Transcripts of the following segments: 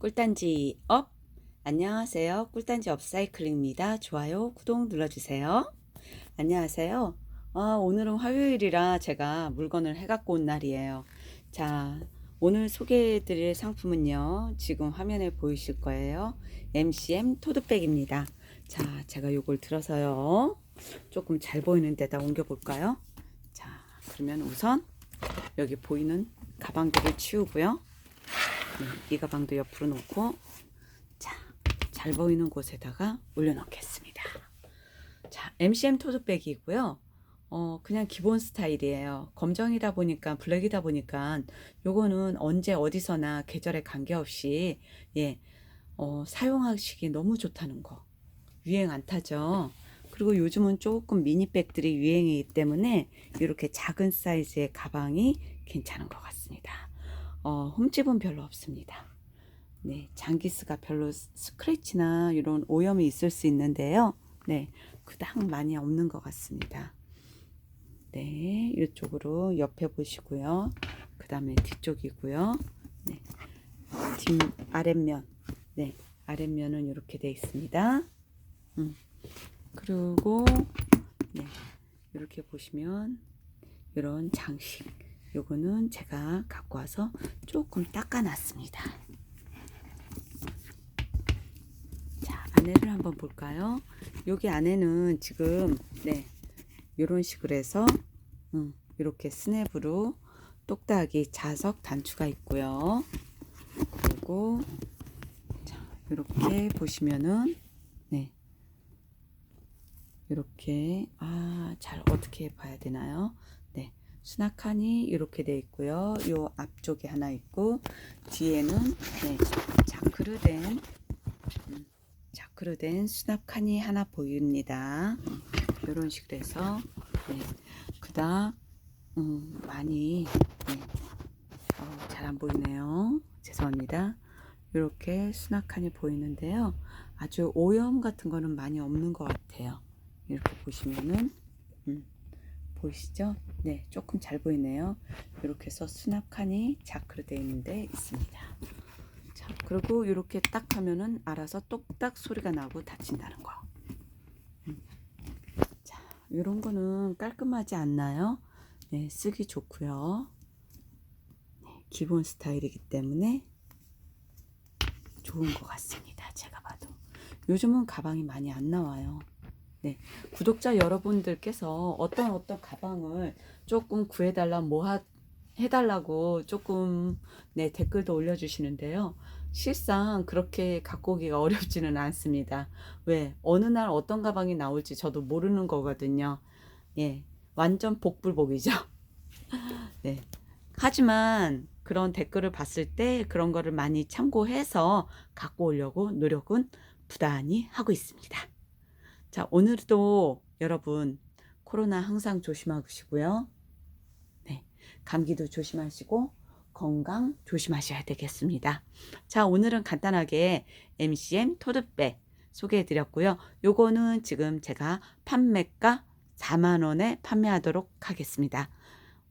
꿀단지 업. 안녕하세요. 꿀단지 업사이클입니다. 좋아요 구독 눌러주세요. 안녕하세요. 아, 오늘은 화요일이라 제가 물건을 해 갖고 온 날이에요. 자 오늘 소개해 드릴 상품은요 지금 화면에 보이실 거예요. MCM 토드백입니다. 자 제가 요걸 들어서요. 조금 잘 보이는 데다 옮겨 볼까요? 자 그러면 우선 여기 보이는 가방들을 치우고요. 네, 이 가방도 옆으로 놓고 자, 잘 보이는 곳에다가 올려놓겠습니다. 자, MCM 토드백이고요. 어, 그냥 기본 스타일이에요. 검정이다 보니까 블랙이다 보니까 요거는 언제 어디서나 계절에 관계없이 예, 어, 사용하시기 너무 좋다는 거. 유행 안 타죠. 그리고 요즘은 조금 미니백들이 유행이기 때문에 이렇게 작은 사이즈의 가방이 괜찮은 것 같습니다. 어, 흠집은 별로 없습니다. 네, 장기스가 별로 스- 스크래치나 이런 오염이 있을 수 있는데요. 네, 그닥 많이 없는 것 같습니다. 네, 이쪽으로 옆에 보시고요. 그 다음에 뒤쪽이고요. 네, 뒷 아랫면, 네, 아랫면은 이렇게 되어 있습니다. 음, 그리고 네, 이렇게 보시면 이런 장식. 요거는 제가 갖고 와서 조금 닦아놨습니다. 자, 안에를 한번 볼까요? 여기 안에는 지금 네 이런 식으로 해서 음, 이렇게 스냅으로 똑딱이 자석 단추가 있고요. 그리고 자, 이렇게 보시면은 네 이렇게 아 잘 어떻게 봐야 되나요? 네 수납칸이 이렇게 돼 있고요. 요 앞쪽에 하나 있고 뒤에는 네 자크르된 음, 자크르된 수납칸이 하나 보입니다. 이런 식으로 해서 네, 그다음 음, 많이 네, 어, 잘안 보이네요. 죄송합니다. 이렇게 수납칸이 보이는데요. 아주 오염 같은 거는 많이 없는 것 같아요. 이렇게 보시면은 음, 보이시죠? 네, 조금 잘 보이네요. 이렇게 해서 수납칸이 자크로 되어 있는데 있습니다. 자, 그리고 이렇게 딱 하면은 알아서 똑딱 소리가 나고 닫힌다는 거. 음. 자, 이런 거는 깔끔하지 않나요? 네, 쓰기 좋고요. 네, 기본 스타일이기 때문에 좋은 것 같습니다. 제가 봐도. 요즘은 가방이 많이 안 나와요. 네, 구독자 여러분들께서 어떤 어떤 가방을 조금 구해달라 뭐 하, 해달라고 조금 네 댓글도 올려주시는데요. 실상 그렇게 갖고 오기가 어렵지는 않습니다. 왜 어느 날 어떤 가방이 나올지 저도 모르는 거거든요. 예, 완전 복불복이죠. 네, 하지만 그런 댓글을 봤을 때 그런 거를 많이 참고해서 갖고 오려고 노력은 부단히 하고 있습니다. 자, 오늘도 여러분 코로나 항상 조심하시고요. 네, 감기도 조심하시고 건강 조심하셔야 되겠습니다. 자, 오늘은 간단하게 MCM 토드백 소개해 드렸고요. 요거는 지금 제가 판매가 4만 원에 판매하도록 하겠습니다.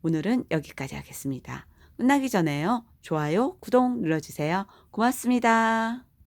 오늘은 여기까지 하겠습니다. 끝나기 전에요. 좋아요, 구독 눌러주세요. 고맙습니다.